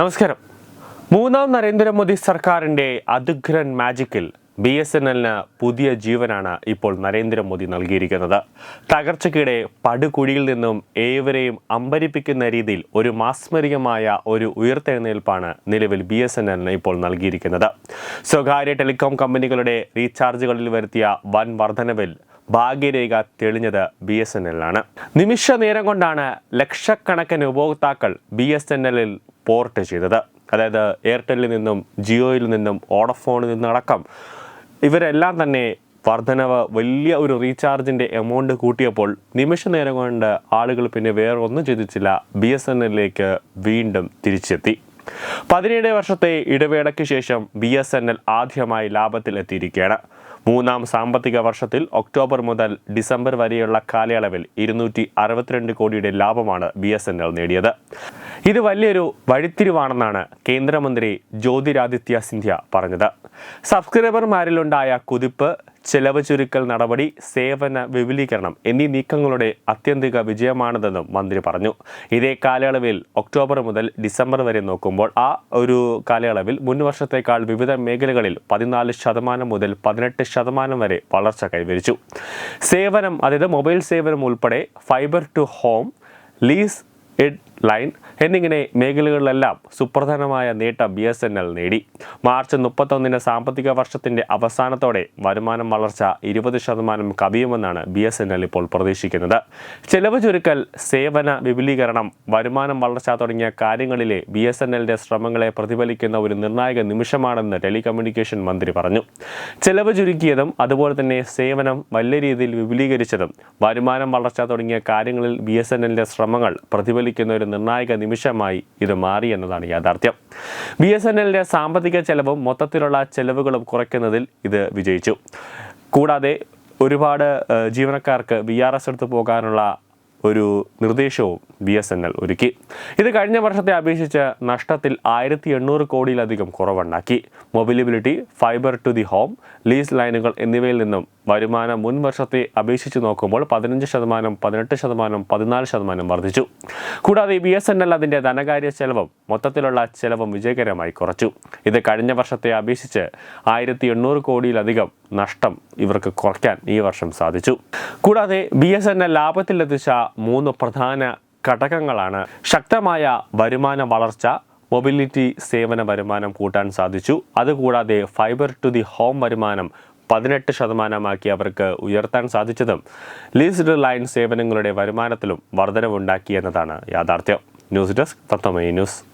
നമസ്കാരം. മൂന്നാം നരേന്ദ്രമോദി സർക്കാരിന്റെ അതിഗ്രൻ മാജിക്കിൽ ബി എസ് എൻ എല്ലിന് പുതിയ ജീവനാണ് ഇപ്പോൾ നരേന്ദ്രമോദി നൽകിയിരിക്കുന്നത്. തകർച്ചയ്ക്കിടെ പടുകുഴിയിൽ നിന്നും ഏവരെയും അമ്പരിപ്പിക്കുന്ന രീതിയിൽ ഒരു മാസ്മരികമായ ഒരു ഉയർത്തെഴുന്നേൽപ്പാണ് നിലവിൽ ബി എസ് എൻ എല്ലിന് ഇപ്പോൾ നൽകിയിരിക്കുന്നത്. സ്വകാര്യ ടെലികോം കമ്പനികളുടെ റീചാർജുകളിൽ വരുത്തിയ വൻ വർധനവിൽ ഭാഗ്യരേഖ തെളിഞ്ഞത് ബി എസ് എൻ എല്ലാണ് നിമിഷ നേരം കൊണ്ടാണ് ലക്ഷക്കണക്കിന് ഉപഭോക്താക്കൾ ബി എസ് എൻ എല്ലിൽ പോർട്ട് ചെയ്തത്. അതായത് എയർടെല്ലിൽ നിന്നും ജിയോയിൽ നിന്നും ഓഡഫോണിൽ നിന്നടക്കം ഇവരെല്ലാം തന്നെ വർധനവ് വലിയ ഒരു റീചാർജിന്റെ എമൗണ്ട് കൂട്ടിയപ്പോൾ നിമിഷ നേരം കൊണ്ട് ആളുകൾ പിന്നെ വേറെ ഒന്നും ചിന്തിച്ചില്ല ബി എസ് എൻ എല്ലിലേക്ക് വീണ്ടും തിരിച്ചെത്തി. പതിനേഴ് വർഷത്തെ ഇടവേളയ്ക്ക് ശേഷം ബി എസ് എൻ എൽ ആദ്യമായി ലാഭത്തിൽ എത്തിയിരിക്കുകയാണ്. മൂന്നാം സാമ്പത്തിക വർഷത്തിൽ ഒക്ടോബർ മുതൽ ഡിസംബർ വരെയുള്ള കാലയളവിൽ ഇരുന്നൂറ്റി അറുപത്തിരണ്ട് കോടിയുടെ ലാഭമാണ് ബി എസ് എൻ എൽ നേടിയത്. ഇത് വലിയൊരു വഴിത്തിരിവാണെന്നാണ് കേന്ദ്രമന്ത്രി ജ്യോതിരാദിത്യ സിന്ധ്യ പറഞ്ഞത്. സബ്സ്ക്രൈബർമാരിലുണ്ടായ കുതിപ്പ് ചെലവ് ചുരുക്കൽ നടപടി സേവന വിപുലീകരണം എന്നീ നീക്കങ്ങളുടെ അത്യന്തിക വിജയമാണിതെന്നും മന്ത്രി പറഞ്ഞു. ഇതേ കാലയളവിൽ ഒക്ടോബർ മുതൽ ഡിസംബർ വരെ നോക്കുമ്പോൾ ആ ഒരു കാലയളവിൽ മുൻ വർഷത്തേക്കാൾ വിവിധ മേഖലകളിൽ പതിനാല് ശതമാനം മുതൽ പതിനെട്ട് ശതമാനം വരെ വളർച്ച കൈവരിച്ചു. സേവനം അതായത് മൊബൈൽ സേവനം ഉൾപ്പെടെ fibre to home leased line എന്നിങ്ങനെ മേഖലകളിലെല്ലാം സുപ്രധാനമായ നേട്ടം ബി എസ് എൻ എൽ നേടി. മാർച്ച് മുപ്പത്തൊന്നിന് സാമ്പത്തിക വർഷത്തിന്റെ അവസാനത്തോടെ വരുമാനം വളർച്ച ഇരുപത് ശതമാനം കവിയുമെന്നാണ് ബി എസ് എൻ എൽ ഇപ്പോൾ പ്രതീക്ഷിക്കുന്നത്. ചെലവ് ചുരുക്കൽ സേവന വിപുലീകരണം വരുമാനം വളർച്ച തുടങ്ങിയ കാര്യങ്ങളിലെ ബി എസ് എൻ എല്ലിന്റെ ശ്രമങ്ങളെ പ്രതിഫലിക്കുന്ന ഒരു നിർണായക നിമിഷമാണെന്ന് ടെലികമ്മ്യൂണിക്കേഷൻ മന്ത്രി പറഞ്ഞു. ചെലവ് ചുരുക്കിയതും അതുപോലെ തന്നെ സേവനം വലിയ രീതിയിൽ വിപുലീകരിച്ചതും വരുമാനം വളർച്ച തുടങ്ങിയ കാര്യങ്ങളിൽ ബി എസ് എൻ എല്ലിന്റെ ശ്രമങ്ങൾ പ്രതിഫലിക്കുന്ന ഒരു നിർണായക നിമിഷമായി ഇത് മാറി എന്നതാണ് യാഥാർത്ഥ്യം. ബി എസ് എൻ എല്ലിന്റെ സാമ്പത്തിക ചെലവും മൊത്തത്തിലുള്ള ചെലവുകളും കുറയ്ക്കുന്നതിൽ ഇത് വിജയിച്ചു. കൂടാതെ ഒരുപാട് ജീവനക്കാർക്ക് ബി ആർ എസ് എടുത്ത് പോകാനുള്ള ഒരു നിർദ്ദേശവും ബി എസ് എൻ എൽ ഒരുക്കി. ഇത് കഴിഞ്ഞ വർഷത്തെ അപേക്ഷിച്ച് നഷ്ടത്തിൽ ആയിരത്തി എണ്ണൂറ് കോടിയിലധികം കുറവുണ്ടാക്കി mobility fibre to the home lease ലൈനുകൾ എന്നിവയിൽ നിന്നും വരുമാനം മുൻ വർഷത്തെ അപേക്ഷിച്ച് നോക്കുമ്പോൾ പതിനഞ്ച് ശതമാനം പതിനെട്ട് ശതമാനം പതിനാല് ശതമാനം വർദ്ധിച്ചു. കൂടാതെ ബി എസ് എൻ എൽ അതിന്റെ ധനകാര്യ ചെലവും മൊത്തത്തിലുള്ള ചെലവും വിജയകരമായി കുറച്ചു. ഇത് കഴിഞ്ഞ വർഷത്തെ അപേക്ഷിച്ച് ആയിരത്തി എണ്ണൂറ് കോടിയിലധികം നഷ്ടം ഇവർക്ക് കുറയ്ക്കാൻ ഈ വർഷം സാധിച്ചു. കൂടാതെ ബി എസ് എൻ എൽ ലാഭത്തിലെത്തിച്ച മൂന്ന് പ്രധാന ഘടകങ്ങളാണ് ശക്തമായ വരുമാന വളർച്ച മൊബിലിറ്റി സേവന വരുമാനം കൂട്ടാൻ സാധിച്ചു. അതുകൂടാതെ ഫൈബർ ടു ദി ഹോം വരുമാനം പതിനെട്ട് ശതമാനമാക്കി അവർക്ക് ഉയർത്താൻ സാധിച്ചതും ലീസ്ഡ് ലൈൻ സേവനങ്ങളുടെ വരുമാനത്തിലും വർധനവുണ്ടാക്കി എന്നതാണ് യാഥാർത്ഥ്യം. ന്യൂസ് ഡെസ്ക് തത്തമൈ ന്യൂസ്.